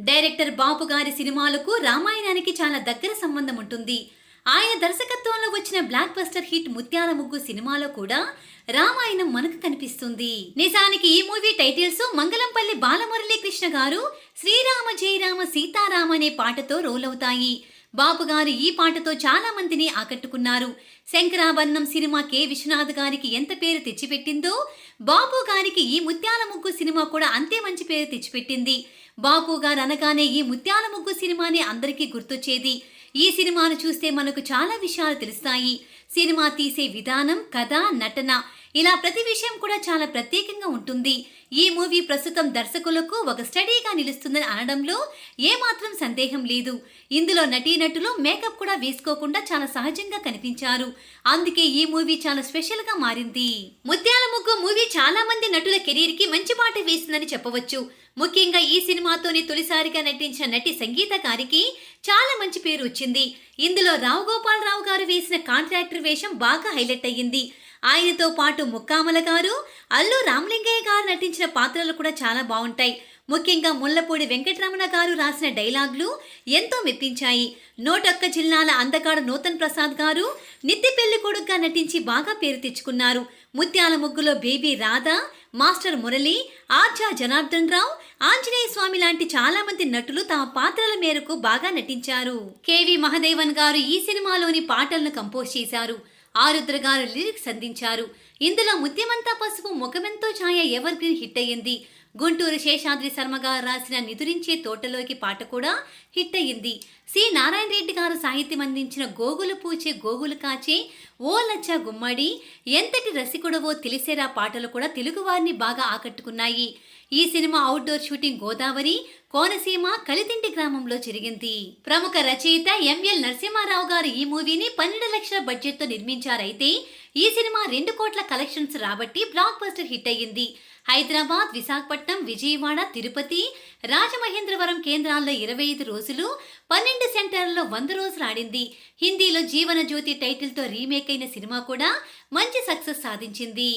Director బాపు గారి సినిమాలకు రామాయణానికి చాలా దగ్గర సంబంధం ఉంటుంది. ఆయన దర్శకత్వంలో వచ్చిన బ్లాక్ బస్టర్ హిట్ ముత్యాల ముగ్గు సినిమాలో కూడా రామాయణం మనకు కనిపిస్తుంది. నిజానికి ఈ మూవీ టైటిల్స్ మంగళంపల్లి బాలమురళీకృష్ణ గారు శ్రీరామ జయరామ సీతారామ అనే పాటతో రోల్ అవుతాయి. బాపు గారు ఈ పాటతో చాలా మందిని ఆకట్టుకున్నారు. Shankarabharanam cinema K. విశ్వనాథ్ గారికి ఎంత పేరు తెచ్చిపెట్టిందో బాపు గారికి ఈ ముత్యాల ముగ్గు సినిమా కూడా అంతే మంచి పేరు తెచ్చిపెట్టింది. బాపు గారు అనగానే ఈ ముత్యాల ముగ్గు సినిమాని అందరికీ గుర్తొచ్చేది. ఈ సినిమాను చూస్తే మనకు చాలా విషయాలు తెలుస్తాయి. సినిమా తీసే విధానం కథ నటన ఇలా ప్రతి విషయం కూడా చాలా ప్రత్యేకంగా ఉంటుంది. ఈ మూవీ ప్రస్తుతం దర్శకులకు ఒక స్టడీగా నిలుస్తుందని అనడంలో ఏమాత్రం సందేహం లేదు. ఇందులో నటీనటులు మేకప్ కూడా వేసుకోకుండా చాలా సహజంగా కనిపించారు. అందుకే ఈ మూవీ చాలా స్పెషల్గా మారింది. ముత్యాల ముగ్గు మూవీ చాలా మంది నటుల కెరీర్కి మంచి పాట వేసిందని చెప్పవచ్చు. ముఖ్యంగా ఈ సినిమాతోనే తొలిసారిగా నటించిన నటి సంగీతకారికి చాలా మంచి పేరు వచ్చింది. ఇందులో రావు గోపాలరావు గారు వేసిన కాంట్రాక్టర్ వేషం బాగా హైలైట్ అయ్యింది. ఆయనతో పాటు ముక్కామల గారు అల్లు రామలింగయ్య గారు నటించిన పాత్రలు కూడా చాలా బాగుంటాయి. ముఖ్యంగా ముల్లపూడి వెంకటరమణ గారు రాసిన డైలాగులు ఎంతో మెప్పించాయి. నోటొక్క జిల్లాల అందగాడు నూతన్ ప్రసాద్ గారు నిత్తి పెళ్ళి కొడుకుగా నటించి బాగా పేరు తెచ్చుకున్నారు. ముత్యాల ముగ్గులో బేబీ రాధా మాస్టర్ మురళి ఆర్జా జనార్దన్ రావు ఆంజనేయ స్వామి లాంటి చాలా మంది నటులు తమ పాత్రల మేరకు బాగా నటించారు. కేవి మహదేవన్ గారు ఈ సినిమాలోని పాటలను కంపోజ్ చేశారు. ఆరుద్ర గారు లిరిక్స్ అందించారు. ఇందులో ముత్యమంతా పసుపు ముఖమెంతో ఛాయ ఎవర్ గ్రీన్ హిట్ అయ్యింది. గుంటూరు శేషాద్రి శర్మ గారు రాసిన నిదురించే తోటలోకి పాట కూడా హిట్ అయ్యింది. సి. నారాయణ రెడ్డి గారు సాహిత్యం అందించిన గోగులు పూచే గోగులు కాచే ఓ లచ్చ గుమ్మడి ఎంతటి రసికుడవో తెలిసేరా పాటలు కూడా తెలుగువారిని బాగా ఆకట్టుకున్నాయి. ఈ cinema outdoor shooting Godavari Konaseema Kalitinti గ్రామంలో జరిగింది. ప్రముఖ రచయిత ఎంఎల్ నరసింహారావు గారు ఈ మూవీని పన్నెండు లక్షల బడ్జెట్తో నిర్మించారైతే ఈ సినిమా రెండు కోట్ల కలెక్షన్స్ రాబట్టి బ్లాక్ బస్టర్ హిట్ అయ్యింది. హైదరాబాద్ విశాఖపట్నం విజయవాడ తిరుపతి రాజమహేంద్రవరం కేంద్రాల్లో ఇరవై ఐదు రోజులు పన్నెండు సెంటర్లలో వంద రోజులు ఆడింది. హిందీలో జీవన జ్యోతి టైటిల్తో రీమేక్ అయిన సినిమా కూడా మంచి సక్సెస్ సాధించింది.